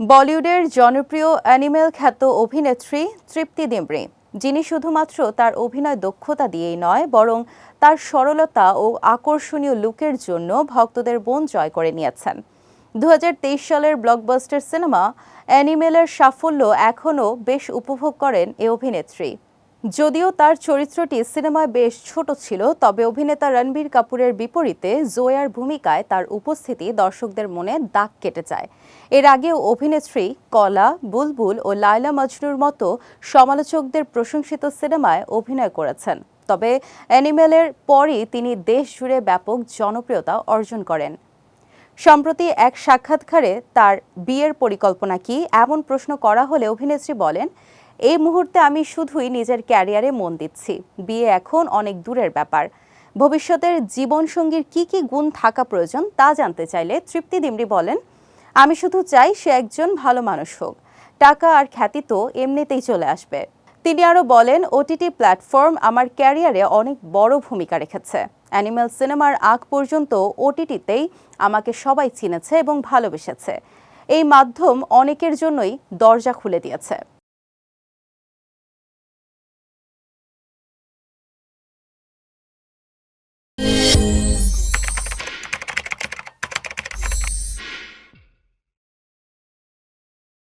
বলিউডের জনপ্রিয় অ্যানিমেল খ্যাত অভিনেত্রী তৃপ্তি ডিমরি যিনি শুধুমাত্র তার অভিনয় দক্ষতা দিয়েই নয়, বরং তার সরলতা ও আকর্ষণীয় লুকের জন্য ভক্তদের বোন জয় করে নিয়েছেন। দু হাজার তেইশ সালের ব্লকবাস্টার সিনেমা অ্যানিমেলের সাফল্য এখনও বেশ উপভোগ করেন এ অভিনেত্রী। যদিও তার চরিত্রটি সিনেমায় বেশ ছোট ছিল, তবে অভিনেতা রণবীর কাপুরের বিপরীতে জোয়ার ভূমিকায় তার উপস্থিতি দর্শকদের মনে দাগ কেটে যায়। এর আগেও অভিনেত্রী কলা, বুলবুল ও লায়লা মজনুর মতো সমালোচকদের প্রশংসিত সিনেমায় অভিনয় করেছেন। তবে অ্যানিমেলের পরই তিনি দেশ জুড়ে ব্যাপক জনপ্রিয়তা অর্জন করেন। সম্প্রতি এক সাক্ষাৎকারে তার বিয়ের পরিকল্পনা কি, এমন প্রশ্ন করা হলে অভিনেত্রী বলেন এই মুহূর্তে আমি শুধুই নিজের ক্যারিয়ারে মন দিচ্ছি। বিয়ে এখন অনেক দূরের ব্যাপার। ভবিষ্যতের জীবনসঙ্গীর কি কি গুণ থাকা প্রয়োজন তা জানতে চাইলে তৃপ্তি দিমরি বলেন, আমি শুধু চাই সে একজন ভালো মানুষ হোক। টাকা আর খ্যাতি তো এমনিতেই চলে আসবে। তিনি আরও বলেন, ওটিটি প্ল্যাটফর্ম আমার ক্যারিয়ারে অনেক বড় ভূমিকা রেখেছে। অ্যানিম্যাল সিনেমার আগ পর্যন্ত ওটিটিতেই আমাকে সবাই চিনেছে এবং ভালোবেসেছে। এই মাধ্যম অনেকের জন্যই দরজা খুলে দিয়েছে।